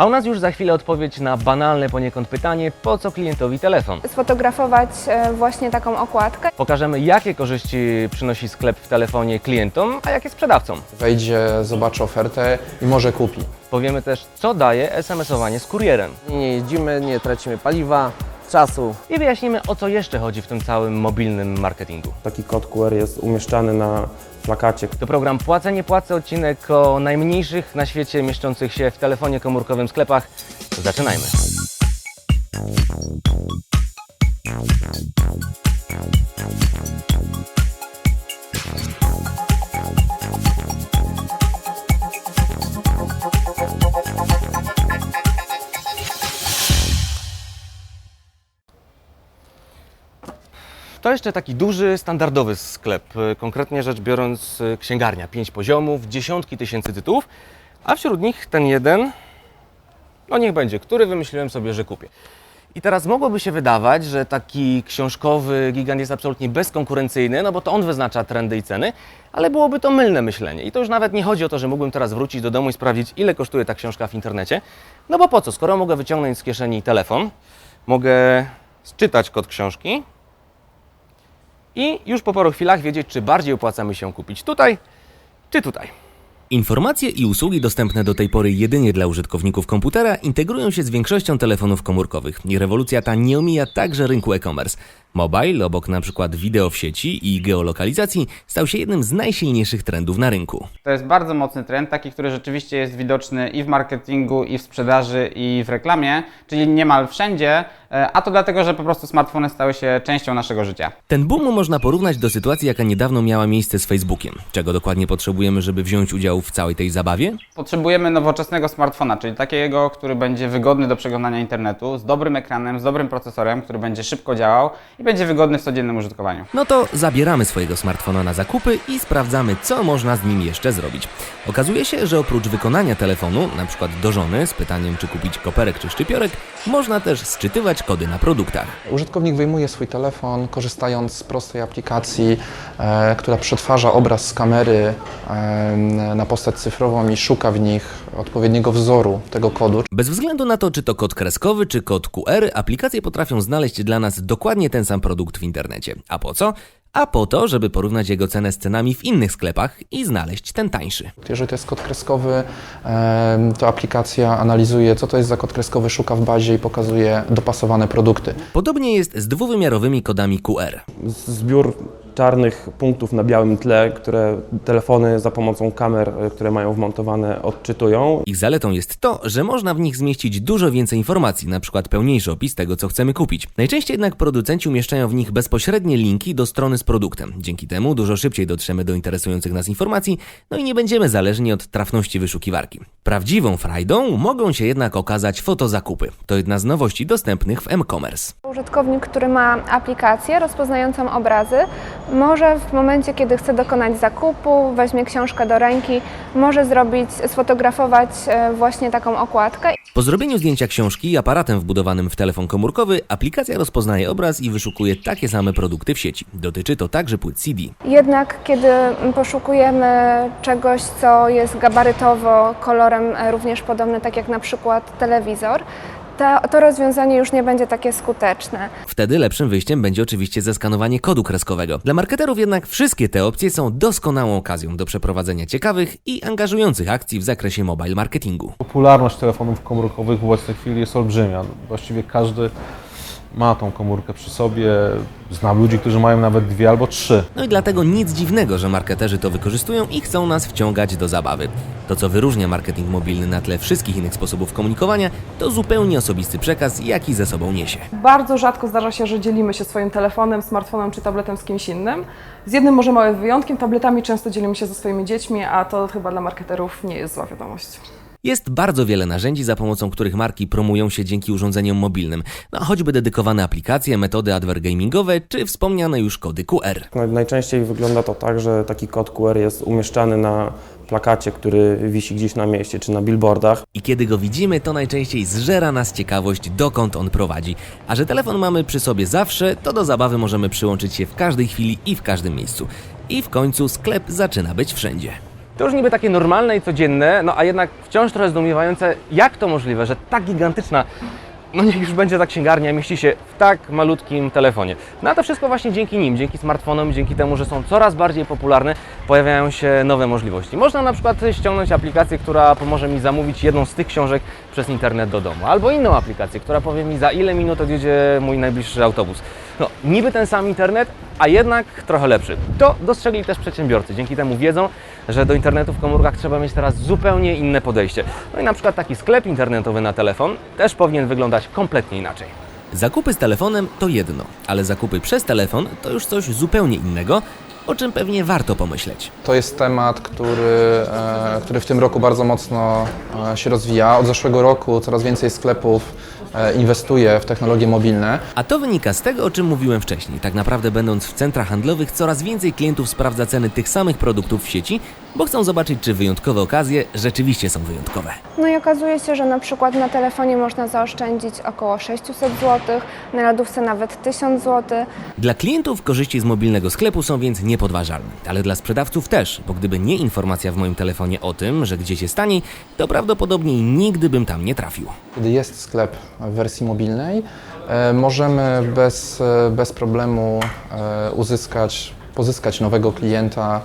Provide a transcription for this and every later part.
A u nas już za chwilę odpowiedź na banalne poniekąd pytanie, po co klientowi telefon. Sfotografować e, właśnie taką okładkę. Pokażemy, jakie korzyści przynosi sklep w telefonie klientom, a jakie sprzedawcom. Wejdzie, zobaczy ofertę i może kupi. Powiemy też, co daje SMS-owanie z kurierem. Nie jeździmy, nie tracimy paliwa, czasu. I wyjaśnimy, o co jeszcze chodzi w tym całym mobilnym marketingu. Taki kod QR jest umieszczany na plakacie. To program Płacę, nie płacę, odcinek o najmniejszych na świecie mieszczących się w telefonie komórkowym sklepach. Zaczynajmy. To jeszcze taki duży, standardowy sklep. y, Konkretnie rzecz biorąc, y, księgarnia. Pięć poziomów, dziesiątki tysięcy tytułów, a wśród nich ten jeden, no niech będzie, który wymyśliłem sobie, że kupię. I teraz mogłoby się wydawać, że taki książkowy gigant jest absolutnie bezkonkurencyjny, no bo to on wyznacza trendy i ceny, ale byłoby to mylne myślenie. I to już nawet nie chodzi o to, że mógłbym teraz wrócić do domu i sprawdzić, ile kosztuje ta książka w internecie. No bo po co? Skoro mogę wyciągnąć z kieszeni telefon, mogę czytać kod książki, i już po paru chwilach wiedzieć, czy bardziej opłaca mi się kupić tutaj, czy tutaj. Informacje i usługi dostępne do tej pory jedynie dla użytkowników komputera integrują się z większością telefonów komórkowych i rewolucja ta nie omija także rynku e-commerce. Mobile, obok na przykład wideo w sieci i geolokalizacji, stał się jednym z najsilniejszych trendów na rynku. To jest bardzo mocny trend, taki, który rzeczywiście jest widoczny i w marketingu, i w sprzedaży, i w reklamie, czyli niemal wszędzie, e, a to dlatego, że po prostu smartfony stały się częścią naszego życia. Ten boom można porównać do sytuacji, jaka niedawno miała miejsce z Facebookiem. Czego dokładnie potrzebujemy, żeby wziąć udział w całej tej zabawie? Potrzebujemy nowoczesnego smartfona, czyli takiego, który będzie wygodny do przeglądania internetu, z dobrym ekranem, z dobrym procesorem, który będzie szybko działał i będzie wygodny w codziennym użytkowaniu. No to zabieramy swojego smartfona na zakupy i sprawdzamy, co można z nim jeszcze zrobić. Okazuje się, że oprócz wykonania telefonu, na przykład do żony z pytaniem, czy kupić koperek czy szczypiorek, można też sczytywać kody na produktach. Użytkownik wyjmuje swój telefon, korzystając z prostej aplikacji, e, która przetwarza obraz z kamery e, na postać cyfrową i szuka w nich odpowiedniego wzoru tego kodu. Bez względu na to, czy to kod kreskowy, czy kod QR, aplikacje potrafią znaleźć dla nas dokładnie ten sam produkt w internecie. A po co? A po to, żeby porównać jego cenę z cenami w innych sklepach i znaleźć ten tańszy. Jeżeli to jest kod kreskowy, to aplikacja analizuje, co to jest za kod kreskowy, szuka w bazie i pokazuje dopasowane produkty. Podobnie jest z dwuwymiarowymi kodami QR. Zbiór czarnych punktów na białym tle, które telefony za pomocą kamer, e, które mają wmontowane, odczytują. Ich zaletą jest to, że można w nich zmieścić dużo więcej informacji, na przykład pełniejszy opis tego, co chcemy kupić. Najczęściej jednak producenci umieszczają w nich bezpośrednie linki do strony z produktem. Dzięki temu dużo szybciej dotrzemy do interesujących nas informacji, no i nie będziemy zależni od trafności wyszukiwarki. Prawdziwą frajdą mogą się jednak okazać fotozakupy. To jedna z nowości dostępnych w m-commerce. Użytkownik, który ma aplikację rozpoznającą obrazy, może w momencie, kiedy chce dokonać zakupu, weźmie książkę do ręki, może zrobić, sfotografować e, właśnie taką okładkę Po zrobieniu zdjęcia książki aparatem wbudowanym w telefon komórkowy, aplikacja rozpoznaje obraz i wyszukuje takie same produkty w sieci. Dotyczy to także płyt CD. Jednak kiedy poszukujemy czegoś, co jest gabarytowo, kolorem e, również podobny, tak jak na przykład telewizor, to, to rozwiązanie już nie będzie takie skuteczne. Wtedy lepszym wyjściem będzie oczywiście zeskanowanie kodu kreskowego. Dla marketerów jednak wszystkie te opcje są doskonałą okazją do przeprowadzenia ciekawych i angażujących akcji w zakresie mobile marketingu. Popularność telefonów komórkowych w obecnej chwili jest olbrzymia. Właściwie każdy ma tą komórkę przy sobie. Znam ludzi, którzy mają nawet dwie albo trzy. No i dlatego nic dziwnego, że marketerzy to wykorzystują i chcą nas wciągać do zabawy. To, co wyróżnia marketing mobilny na tle wszystkich innych sposobów komunikowania, to zupełnie osobisty przekaz, jaki ze sobą niesie. Bardzo rzadko zdarza się, że dzielimy się swoim telefonem, smartfonem czy tabletem z kimś innym. Z jednym może małym wyjątkiem, tabletami często dzielimy się ze swoimi dziećmi, a to chyba dla marketerów nie jest zła wiadomość. Jest bardzo wiele narzędzi, za pomocą których marki promują się dzięki urządzeniom mobilnym, no choćby dedykowane aplikacje, metody advergamingowe czy wspomniane już kody QR. Naj- Najczęściej wygląda to tak, że taki kod QR jest umieszczany na plakacie, który wisi gdzieś na mieście czy na billboardach. I kiedy go widzimy, to najczęściej zżera nas ciekawość, dokąd on prowadzi. A że telefon mamy przy sobie zawsze, to do zabawy możemy przyłączyć się w każdej chwili i w każdym miejscu. I w końcu sklep zaczyna być wszędzie. To już niby takie normalne i codzienne, no a jednak wciąż trochę zdumiewające, jak to możliwe, że tak gigantyczna, no niech już będzie ta księgarnia, mieści się w tak malutkim telefonie. No a to wszystko właśnie dzięki nim, dzięki smartfonom, dzięki temu, że są coraz bardziej popularne, pojawiają się nowe możliwości. Można na przykład ściągnąć aplikację, która pomoże mi zamówić jedną z tych książek przez internet do domu, albo inną aplikację, która powie mi za ile minut odjedzie mój najbliższy autobus. No, niby ten sam internet, a jednak trochę lepszy. To dostrzegli też przedsiębiorcy. Dzięki temu wiedzą, że do internetu w komórkach trzeba mieć teraz zupełnie inne podejście. No i na przykład taki sklep internetowy na telefon też powinien wyglądać kompletnie inaczej. Zakupy z telefonem to jedno, ale zakupy przez telefon to już coś zupełnie innego, o czym pewnie warto pomyśleć. To jest temat, który, e, który w tym roku bardzo mocno e, się rozwija. Od zeszłego roku coraz więcej sklepów inwestuje w technologie mobilne. A to wynika z tego, o czym mówiłem wcześniej. Tak naprawdę, będąc w centrach handlowych, coraz więcej klientów sprawdza ceny tych samych produktów w sieci, bo chcą zobaczyć, czy wyjątkowe okazje rzeczywiście są wyjątkowe. No i okazuje się, że na przykład na telefonie można zaoszczędzić około 600 zł, na lodówce nawet 1000 zł. Dla klientów korzyści z mobilnego sklepu są więc niepodważalne, ale dla sprzedawców też, bo gdyby nie informacja w moim telefonie o tym, że gdzieś jest taniej, to prawdopodobnie nigdy bym tam nie trafił. Kiedy jest sklep w wersji mobilnej, e, możemy bez, e, bez problemu e, uzyskać, pozyskać nowego klienta,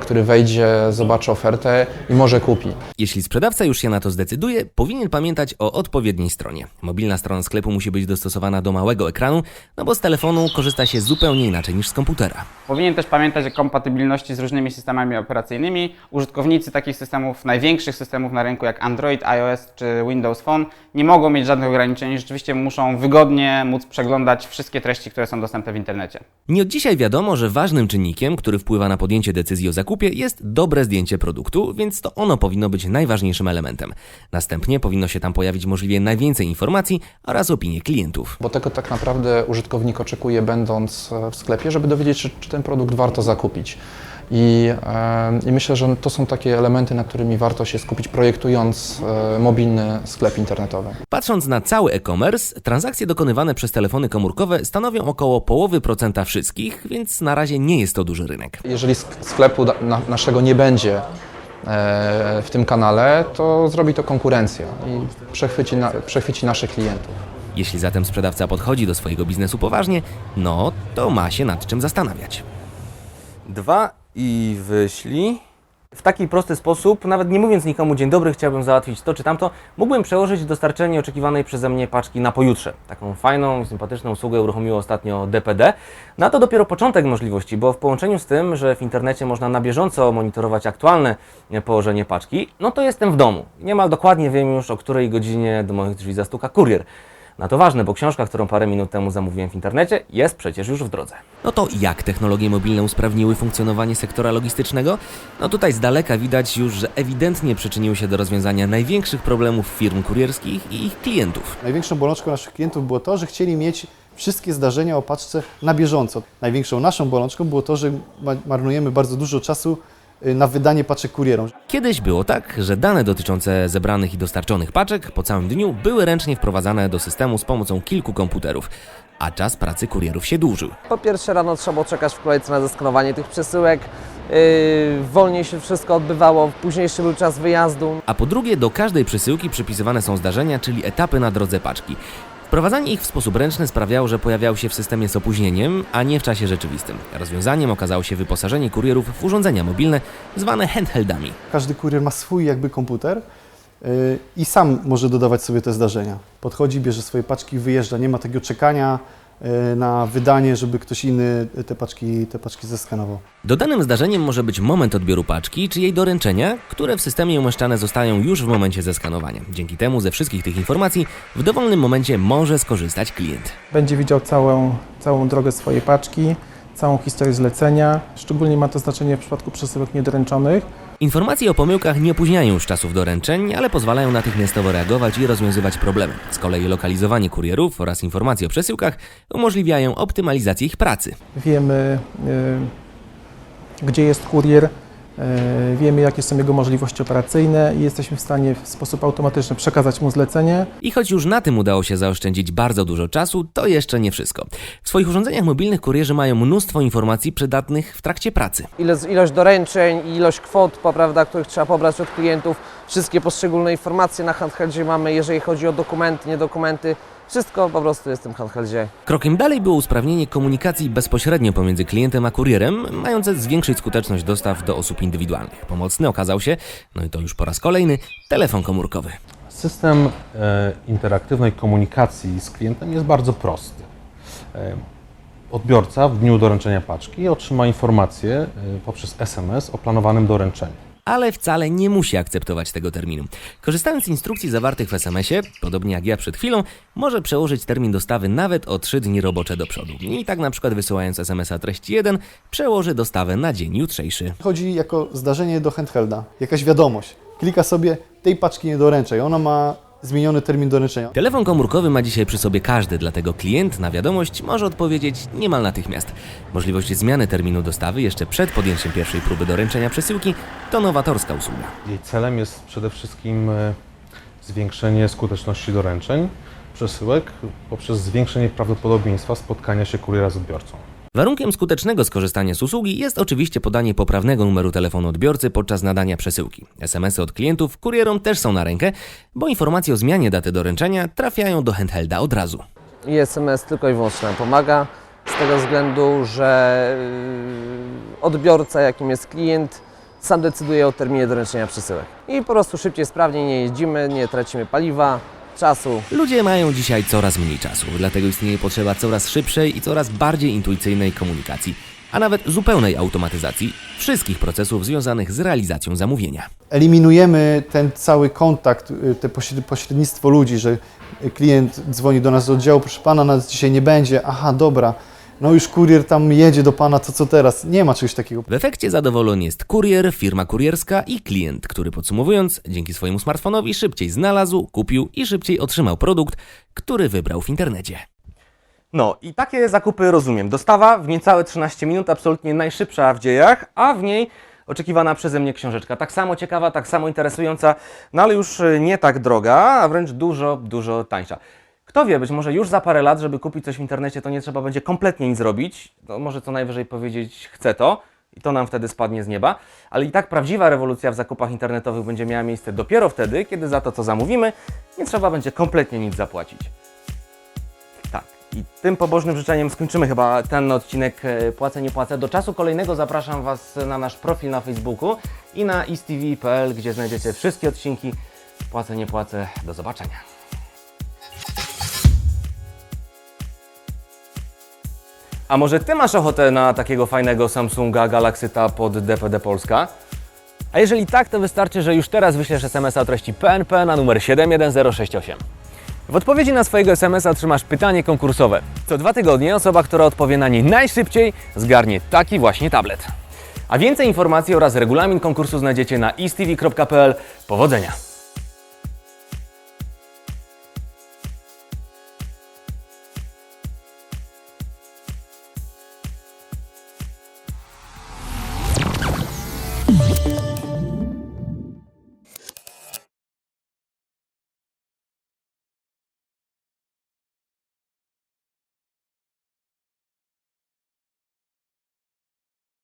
który wejdzie, zobaczy ofertę i może kupi. Jeśli sprzedawca już się na to zdecyduje, powinien pamiętać o odpowiedniej stronie. Mobilna strona sklepu musi być dostosowana do małego ekranu, no bo z telefonu korzysta się zupełnie inaczej niż z komputera. Powinien też pamiętać o kompatybilności z różnymi systemami operacyjnymi. Użytkownicy takich systemów, największych systemów na rynku jak Android, iOS czy Windows Phone nie mogą mieć żadnych ograniczeń. Rzeczywiście muszą wygodnie móc przeglądać wszystkie treści, które są dostępne w internecie. Nie od dzisiaj wiadomo, że ważnym czynnikiem, który wpływa na podjęcie decyzji o zakupie, jest dobre zdjęcie produktu, więc to ono powinno być najważniejszym elementem. Następnie powinno się tam pojawić możliwie najwięcej informacji oraz opinie klientów. Bo tego tak naprawdę użytkownik oczekuje, będąc e, w sklepie, żeby dowiedzieć się, czy ten produkt warto zakupić. I, I myślę, że to są takie elementy, nad którymi warto się skupić, projektując e, mobilny sklep internetowy. Patrząc na cały e-commerce, transakcje dokonywane przez telefony komórkowe stanowią około połowy procenta wszystkich, więc na razie nie jest to duży rynek. Jeżeli sk- sklepu na, naszego nie będzie e, w tym kanale, to zrobi to konkurencja i przechwyci, na, przechwyci naszych klientów. Jeśli zatem sprzedawca podchodzi do swojego biznesu poważnie, no to ma się nad czym zastanawiać. Dwa i wyślij. W taki prosty sposób, nawet nie mówiąc nikomu dzień dobry, chciałbym załatwić to czy tamto, mógłbym przełożyć dostarczenie oczekiwanej przeze mnie paczki na pojutrze. Taką fajną, sympatyczną usługę uruchomiło ostatnio DPD. Na to dopiero początek możliwości, bo w połączeniu z tym, że w internecie można na bieżąco monitorować aktualne położenie paczki, no to jestem w domu. Niemal dokładnie wiem już, o której godzinie do moich drzwi zastuka kurier. Na to ważne, bo książka, którą parę minut temu zamówiłem w internecie, jest przecież już w drodze. No to jak technologie mobilne usprawniły funkcjonowanie sektora logistycznego? No tutaj z daleka widać już, że ewidentnie przyczyniły się do rozwiązania największych problemów firm kurierskich i ich klientów. Największą bolączką naszych klientów było to, że chcieli mieć wszystkie zdarzenia o paczce na bieżąco. Największą naszą bolączką było to, że ma- marnujemy bardzo dużo czasu na wydanie paczek kurierom. Kiedyś było tak, że dane dotyczące zebranych i dostarczonych paczek po całym dniu były ręcznie wprowadzane do systemu z pomocą kilku komputerów, a czas pracy kurierów się dłużył. Po pierwsze rano trzeba było czekać w kolejce na zeskanowanie tych przesyłek, yy, wolniej się wszystko odbywało, późniejszy był czas wyjazdu. A po drugie, do każdej przesyłki przypisywane są zdarzenia, czyli etapy na drodze paczki. Wprowadzanie ich w sposób ręczny sprawiało, że pojawiały się w systemie z opóźnieniem, a nie w czasie rzeczywistym. Rozwiązaniem okazało się wyposażenie kurierów w urządzenia mobilne zwane handheldami. Każdy kurier ma swój jakby komputer y, i sam może dodawać sobie te zdarzenia. Podchodzi, bierze swoje paczki, wyjeżdża. Nie ma takiego czekania na wydanie, żeby ktoś inny te paczki, te paczki zeskanował. Dodanym zdarzeniem może być moment odbioru paczki czy jej doręczenia, które w systemie umieszczane zostają już w momencie zeskanowania. Dzięki temu ze wszystkich tych informacji w dowolnym momencie może skorzystać klient. będzie widział całą, całą drogę swojej paczki, całą historię zlecenia. Szczególnie ma to znaczenie w przypadku przesyłek niedoręczonych. Informacje o pomyłkach nie opóźniają już czasów doręczeń, ale pozwalają natychmiastowo reagować i rozwiązywać problemy. Z kolei lokalizowanie kurierów oraz informacje o przesyłkach umożliwiają optymalizację ich pracy. Wiemy, y, gdzie jest kurier, wiemy jakie są jego możliwości operacyjne i jesteśmy w stanie w sposób automatyczny przekazać mu zlecenie. I choć już na tym udało się zaoszczędzić bardzo dużo czasu, to jeszcze nie wszystko. W swoich urządzeniach mobilnych kurierzy mają mnóstwo informacji przydatnych w trakcie pracy. Ilość, ilość doręczeń, ilość kwot, prawda, których trzeba pobrać od klientów, wszystkie poszczególne informacje na handheldzie mamy, jeżeli chodzi o dokumenty, niedokumenty, wszystko po prostu jest w tym handheldzie. Krokiem dalej było usprawnienie komunikacji bezpośrednio pomiędzy klientem a kurierem, mające zwiększyć skuteczność dostaw do osób indywidualnych. Pomocny okazał się, no i to już po raz kolejny, telefon komórkowy. System e, interaktywnej komunikacji z klientem jest bardzo prosty. E, odbiorca w dniu doręczenia paczki otrzyma informację e, poprzez SMS o planowanym doręczeniu. Ale wcale nie musi akceptować tego terminu. Korzystając z instrukcji zawartych w SMS-ie, podobnie jak ja przed chwilą, może przełożyć termin dostawy nawet o 3 dni robocze do przodu. I tak na przykład wysyłając SMS-a treści 1, przełoży dostawę na dzień jutrzejszy. Chodzi jako zdarzenie do handhelda, jakaś wiadomość. Klika sobie, tej paczki nie doręczaj, ona ma zmieniony termin doręczenia. Telefon komórkowy ma dzisiaj przy sobie każdy, dlatego klient na wiadomość może odpowiedzieć niemal natychmiast. Możliwość zmiany terminu dostawy jeszcze przed podjęciem pierwszej próby doręczenia przesyłki to nowatorska usługa. Jej celem jest przede wszystkim e, zwiększenie skuteczności doręczeń, przesyłek poprzez zwiększenie prawdopodobieństwa spotkania się kuriera z odbiorcą. Warunkiem skutecznego skorzystania z usługi jest oczywiście podanie poprawnego numeru telefonu odbiorcy podczas nadania przesyłki. SMS-y od klientów kurierom też są na rękę, bo informacje o zmianie daty doręczenia trafiają do handhelda od razu. I SMS tylko i wyłącznie nam pomaga, z tego względu, że yy, odbiorca, jakim jest klient, sam decyduje o terminie doręczenia przesyłek. I po prostu szybciej, sprawniej nie jeździmy, nie tracimy paliwa, czasu. Ludzie mają dzisiaj coraz mniej czasu, dlatego istnieje potrzeba coraz szybszej i coraz bardziej intuicyjnej komunikacji, a nawet zupełnej automatyzacji wszystkich procesów związanych z realizacją zamówienia. Eliminujemy ten cały kontakt, y, te pośred- pośrednictwo ludzi, że klient dzwoni do nas z oddziału, proszę pana, nas dzisiaj nie będzie, aha, dobra, no już kurier tam jedzie do pana, to co teraz? Nie ma czegoś takiego. W efekcie zadowolony jest kurier, firma kurierska i klient, który podsumowując, dzięki swojemu smartfonowi szybciej znalazł, kupił i szybciej otrzymał produkt, który wybrał w internecie. No i takie zakupy rozumiem. Dostawa w niecałe 13 minut, absolutnie najszybsza w dziejach, a w niej oczekiwana przeze mnie książeczka. Tak samo ciekawa, tak samo interesująca, no ale już y, nie tak droga, a wręcz dużo, dużo tańsza. Kto wie, być może już za parę lat, żeby kupić coś w internecie, to nie trzeba będzie kompletnie nic robić. No, może co najwyżej powiedzieć, chcę to. I to nam wtedy spadnie z nieba. Ale i tak prawdziwa rewolucja w zakupach internetowych będzie miała miejsce dopiero wtedy, kiedy za to, co zamówimy, nie trzeba będzie kompletnie nic zapłacić. Tak. I tym pobożnym życzeniem skończymy chyba ten odcinek e, Płacę, nie płacę. Do czasu kolejnego zapraszam Was na nasz profil na Facebooku i na istv.pl, gdzie znajdziecie wszystkie odcinki Płacę, nie płacę. Do zobaczenia. A może Ty masz ochotę na takiego fajnego Samsunga Galaxy Tab od DPD Polska? A jeżeli tak, to wystarczy, że już teraz wyślesz SMS-a o treści PNP na numer 71068. W odpowiedzi na swojego SMS-a otrzymasz pytanie konkursowe. Co dwa tygodnie osoba, która odpowie na nie najszybciej, zgarnie taki właśnie tablet. A więcej informacji oraz regulamin konkursu znajdziecie na istv.pl. Powodzenia!